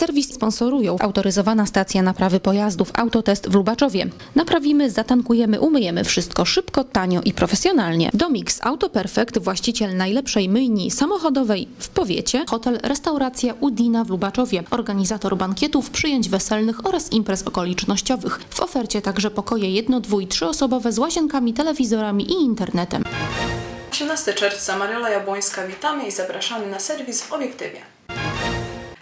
Serwis sponsorują autoryzowana stacja naprawy pojazdów Autotest w Lubaczowie. Naprawimy, zatankujemy, umyjemy wszystko szybko, tanio i profesjonalnie. Domix Auto Perfect, właściciel najlepszej myjni samochodowej w powiecie, hotel, restauracja Udina w Lubaczowie, organizator bankietów, przyjęć weselnych oraz imprez okolicznościowych. W ofercie także pokoje jedno, dwój, trzyosobowe z łazienkami, telewizorami i internetem. 18 czerwca Mariola Jabłońska witamy i zapraszamy na serwis w obiektywie.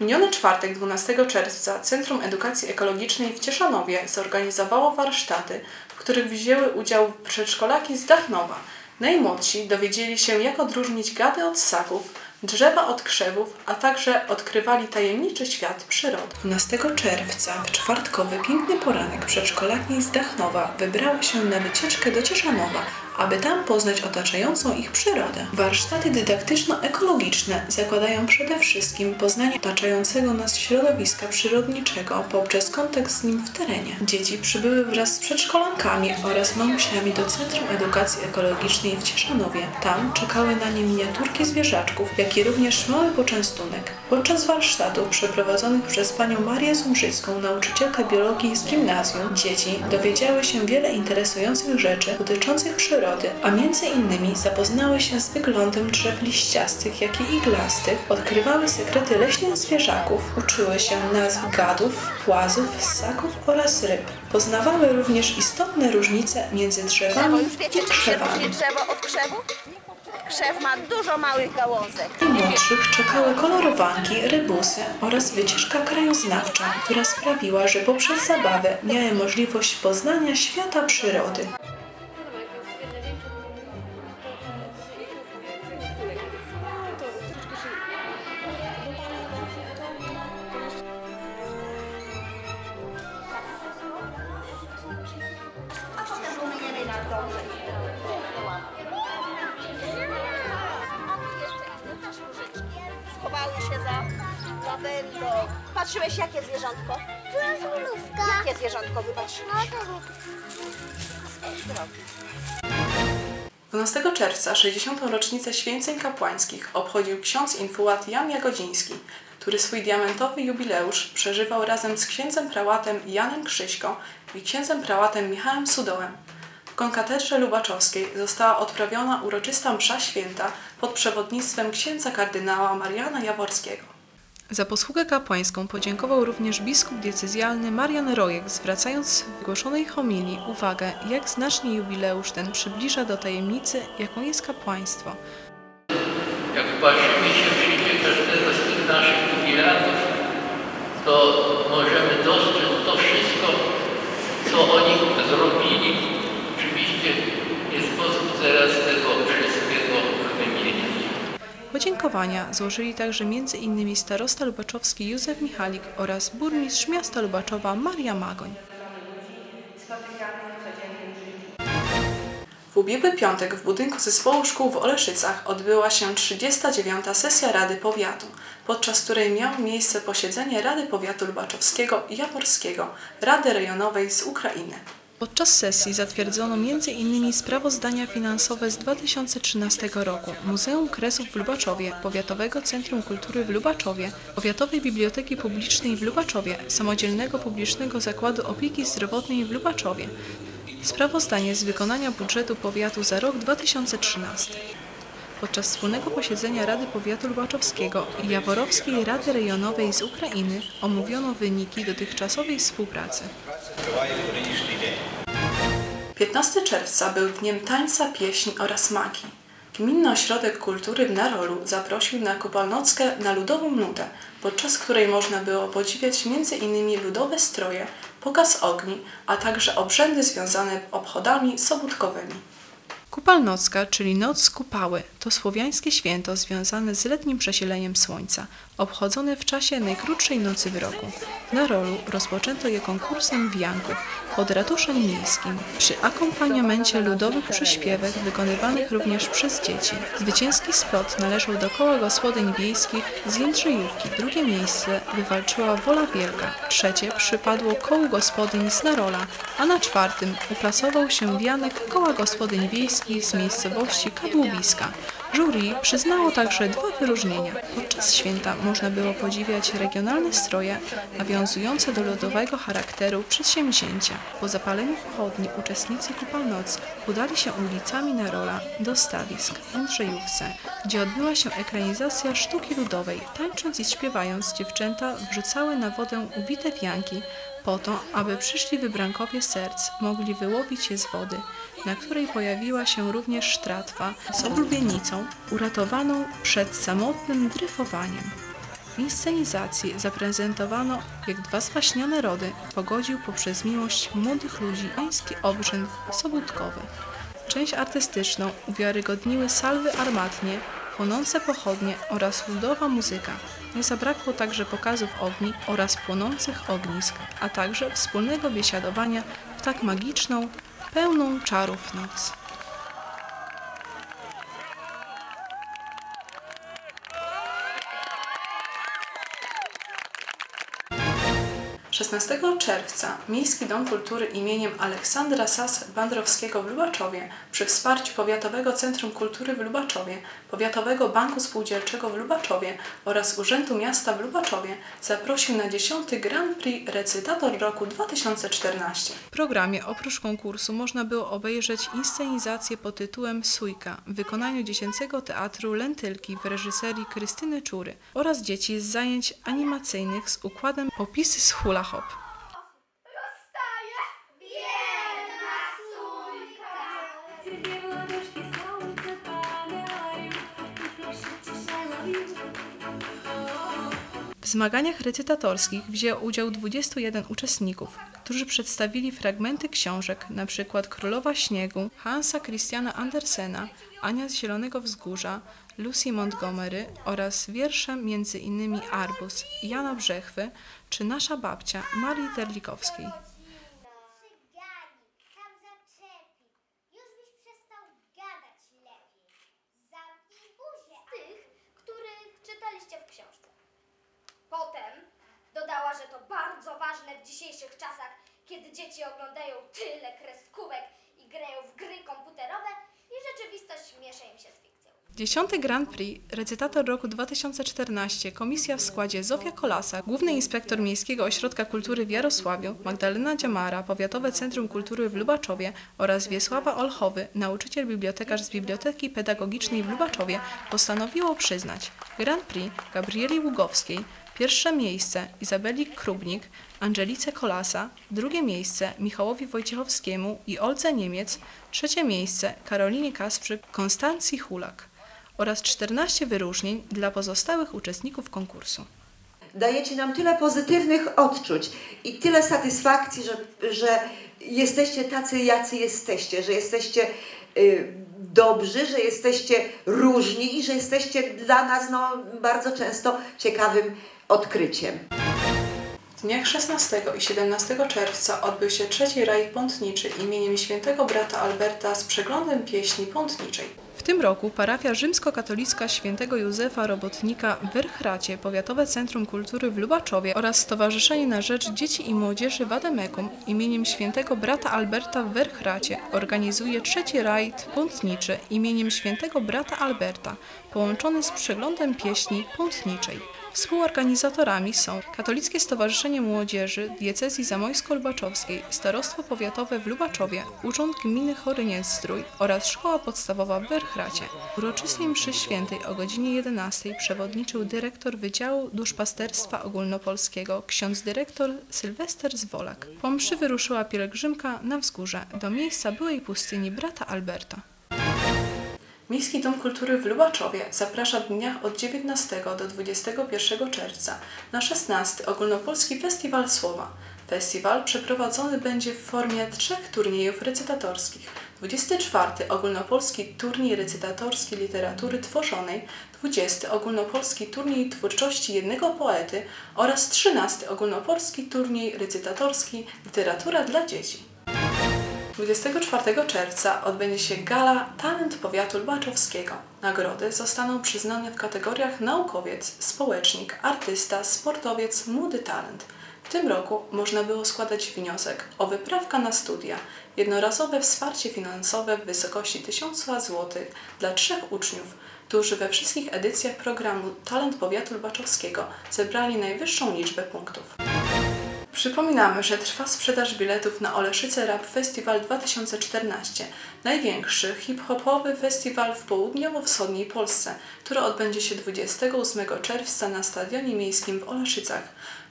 Miniony czwartek 12 czerwca Centrum Edukacji Ekologicznej w Cieszanowie zorganizowało warsztaty, w których wzięły udział przedszkolaki z Dachnowa. Najmłodsi dowiedzieli się jak odróżnić gady od ssaków, drzewa od krzewów, a także odkrywali tajemniczy świat przyrody. 12 czerwca w czwartkowy piękny poranek przedszkolaki z Dachnowa wybrały się na wycieczkę do Cieszanowa, aby tam poznać otaczającą ich przyrodę. Warsztaty dydaktyczno-ekologiczne zakładają przede wszystkim poznanie otaczającego nas środowiska przyrodniczego poprzez kontakt z nim w terenie. Dzieci przybyły wraz z przedszkolankami oraz mamusiami do Centrum Edukacji Ekologicznej w Cieszanowie. Tam czekały na nie miniaturki zwierzaczków, jak i również mały poczęstunek. Podczas warsztatów przeprowadzonych przez panią Marię Zumrzycką, nauczycielkę biologii z gimnazjum, dzieci dowiedziały się wiele interesujących rzeczy dotyczących przyrody, a między innymi zapoznały się z wyglądem drzew liściastych, jak i iglastych, odkrywały sekrety leśnych zwierzaków, uczyły się nazw gadów, płazów, ssaków oraz ryb. Poznawały również istotne różnice między drzewami Już wiecie, i krzewami. drzewo od krzewu? Krzew ma dużo małych gałązek. Młodszych czekały kolorowanki, rybusy oraz wycieczka krajoznawcza, która sprawiła, że poprzez zabawę miały możliwość poznania świata przyrody. Patrzyłeś jakie zwierzątko? Królówka. Jakie zwierzątko wypatrzyłeś? No 12 czerwca 60. rocznicę święceń kapłańskich obchodził ksiądz infułat Jan Jagodziński, który swój diamentowy jubileusz przeżywał razem z księdzem prałatem Janem Krzyśką i księdzem prałatem Michałem Sudołem. W konkatedrze lubaczowskiej została odprawiona uroczysta msza święta pod przewodnictwem księdza kardynała Mariana Jaworskiego. Za posługę kapłańską podziękował również biskup diecezjalny Marian Rojek, zwracając w wygłoszonej homilii uwagę, jak znacznie jubileusz ten przybliża do tajemnicy, jaką jest kapłaństwo. Jak patrzymy się w życie każdego z tych naszych jubilatów, to możemy dostrzec to wszystko, co oni zrobili. Oczywiście nie sposób teraz tego wszystkiego. Podziękowania złożyli także m.in. starosta lubaczowski Józef Michalik oraz burmistrz miasta Lubaczowa Maria Magoń. W ubiegły piątek w budynku Zespołu Szkół w Oleszycach odbyła się 39. sesja Rady Powiatu, podczas której miało miejsce posiedzenie Rady Powiatu Lubaczowskiego i Jaworskiego, Rady Rejonowej z Ukrainy. Podczas sesji zatwierdzono m.in. sprawozdania finansowe z 2013 roku Muzeum Kresów w Lubaczowie, Powiatowego Centrum Kultury w Lubaczowie, Powiatowej Biblioteki Publicznej w Lubaczowie, Samodzielnego Publicznego Zakładu Opieki Zdrowotnej w Lubaczowie, sprawozdanie z wykonania budżetu powiatu za rok 2013. Podczas wspólnego posiedzenia Rady Powiatu Lubaczowskiego i Jaworowskiej Rady Rejonowej z Ukrainy omówiono wyniki dotychczasowej współpracy. 15 czerwca był dniem tańca, pieśni oraz magii. Gminny Ośrodek Kultury w Narolu zaprosił na Kupalnockę na ludową nutę, podczas której można było podziwiać m.in. ludowe stroje, pokaz ogni, a także obrzędy związane obchodami sobótkowymi. Kupalnocka, czyli Noc Kupały, to słowiańskie święto związane z letnim przesieleniem słońca, obchodzone w czasie najkrótszej nocy w roku. W Narolu rozpoczęto je konkursem wianków pod ratuszem miejskim, przy akompaniamencie ludowych przyśpiewek wykonywanych również przez dzieci. Zwycięski spot należał do koła gospodyń wiejskich z Jędrzejówki. Drugie miejsce wywalczyła Wola Wielka, trzecie przypadło kołu gospodyń z Narola, a na czwartym uplasował się wianek koła gospodyń wiejskich z miejscowości Kadłubiska. Jury przyznało także dwa wyróżnienia. Podczas święta można było podziwiać regionalne stroje nawiązujące do lodowego charakteru przedsięwzięcia. Po zapaleniu pochodni uczestnicy Kupalnocy udali się ulicami na rola do stawisk w Jędrzejówce, gdzie odbyła się ekranizacja sztuki ludowej. Tańcząc i śpiewając dziewczęta wrzucały na wodę ubite wianki po to, aby przyszli wybrankowie serc mogli wyłowić je z wody, na której pojawiła się również sztratwa z oblubienicą uratowaną przed samotnym dryfowaniem. W inscenizacji zaprezentowano, jak dwa zwaśnione rody pogodził poprzez miłość młodych ludzi pański obrzęd sobótkowy. Część artystyczną uwiarygodniły salwy armatnie, płonące pochodnie oraz ludowa muzyka. Nie zabrakło także pokazów ogni oraz płonących ognisk, a także wspólnego biesiadowania w tak magiczną, pełną czarów noc. Szesnastego czerwca Miejski Dom Kultury imieniem Aleksandra Sas-Bandrowskiego w Lubaczowie przy wsparciu Powiatowego Centrum Kultury w Lubaczowie, Powiatowego Banku Spółdzielczego w Lubaczowie oraz Urzędu Miasta w Lubaczowie zaprosił na 10. Grand Prix Recytator roku 2014. W programie oprócz konkursu można było obejrzeć inscenizację pod tytułem Sójka w wykonaniu Dziecięcego Teatru Lentylki w reżyserii Krystyny Czury oraz dzieci z zajęć animacyjnych z układem Popisy z hula. Zmaganiach recytatorskich wzięło udział 21 uczestników, którzy przedstawili fragmenty książek, np. Królowa Śniegu, Hansa Christiana Andersena, Ania z Zielonego Wzgórza, Lucy Montgomery oraz wiersze m.in. Arbus, Jana Brzechwy czy Nasza babcia Marii Terlikowskiej. Bardzo ważne w dzisiejszych czasach, kiedy dzieci oglądają tyle kreskówek i grają w gry komputerowe i rzeczywistość miesza im się z fikcją. Dziesiąty Grand Prix, recytator roku 2014, komisja w składzie Zofia Kolasa, główny inspektor Miejskiego Ośrodka Kultury w Jarosławiu, Magdalena Dziamara, Powiatowe Centrum Kultury w Lubaczowie oraz Wiesława Olchowy, nauczyciel bibliotekarz z Biblioteki Pedagogicznej w Lubaczowie, postanowiło przyznać Grand Prix Gabrieli Ługowskiej, pierwsze miejsce Izabeli Krubnik, Angelice Kolasa, drugie miejsce Michałowi Wojciechowskiemu i Olce Niemiec, trzecie miejsce Karolinie Kasprzyk, Konstancji Hulak. Oraz 14 wyróżnień dla pozostałych uczestników konkursu. dajecie nam tyle pozytywnych odczuć i tyle satysfakcji, że, że jesteście tacy, jacy jesteście, że jesteście y, dobrzy, że jesteście różni i że jesteście dla nas no, bardzo często ciekawym odkryciem. W dniach 16 i 17 czerwca odbył się trzeci rajd pątniczy imieniem świętego brata Alberta z przeglądem pieśni pątniczej. W tym roku parafia rzymskokatolicka świętego Józefa Robotnika w Werchracie, Powiatowe Centrum Kultury w Lubaczowie oraz Stowarzyszenie na Rzecz Dzieci i Młodzieży w Ademekum imieniem świętego brata Alberta w Werchracie organizuje trzeci rajd pątniczy imieniem świętego brata Alberta, połączony z przeglądem pieśni pątniczej. Współorganizatorami są Katolickie Stowarzyszenie Młodzieży Diecezji Zamojsko-Lubaczowskiej, Starostwo Powiatowe w Lubaczowie, Urząd Gminy Choryniec-Zdrój oraz Szkoła Podstawowa w Werchracie. Uroczystej mszy świętej o godzinie 11 przewodniczył dyrektor Wydziału Duszpasterstwa Ogólnopolskiego, ksiądz dyrektor Sylwester Zwolak. Po mszy wyruszyła pielgrzymka na wzgórze do miejsca byłej pustyni brata Alberta. Miejski Dom Kultury w Lubaczowie zaprasza w dniach od 19 do 21 czerwca na 16 Ogólnopolski Festiwal Słowa. Festiwal przeprowadzony będzie w formie trzech turniejów recytatorskich. 24 Ogólnopolski Turniej Recytatorski Literatury Tworzonej, 20 Ogólnopolski Turniej Twórczości Jednego Poety oraz 13 Ogólnopolski Turniej Recytatorski Literatura dla Dzieci. 24 czerwca odbędzie się gala Talent Powiatu Lubaczowskiego. Nagrody zostaną przyznane w kategoriach naukowiec, społecznik, artysta, sportowiec, młody talent. W tym roku można było składać wniosek o wyprawkę na studia jednorazowe wsparcie finansowe w wysokości 1000 zł dla trzech uczniów, którzy we wszystkich edycjach programu Talent Powiatu Lubaczowskiego zebrali najwyższą liczbę punktów. Przypominamy, że trwa sprzedaż biletów na Oleszyce Rap Festival 2014, największy hip-hopowy festiwal w południowo-wschodniej Polsce, który odbędzie się 28 czerwca na Stadionie Miejskim w Oleszycach.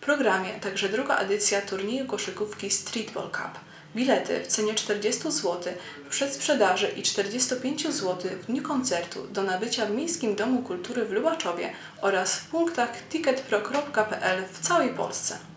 W programie także druga edycja turnieju koszykówki Streetball Cup. Bilety w cenie 40 zł w przedsprzedaży i 45 zł w dniu koncertu do nabycia w Miejskim Domu Kultury w Lubaczowie oraz w punktach ticketpro.pl w całej Polsce.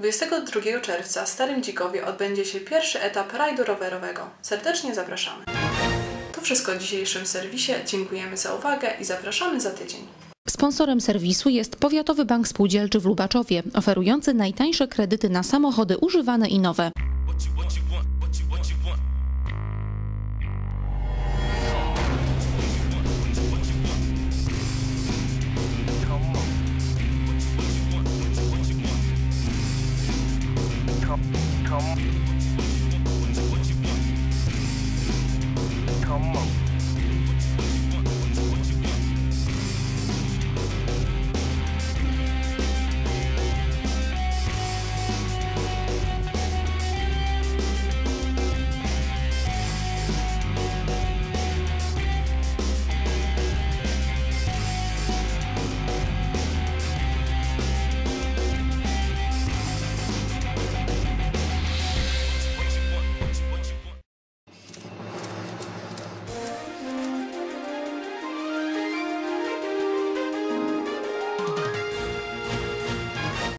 22 czerwca w Starym Dzikowie odbędzie się pierwszy etap rajdu rowerowego. Serdecznie zapraszamy. To wszystko w dzisiejszym serwisie. Dziękujemy za uwagę i zapraszamy za tydzień. Sponsorem serwisu jest Powiatowy Bank Spółdzielczy w Lubaczowie, oferujący najtańsze kredyty na samochody używane i nowe. Welcome.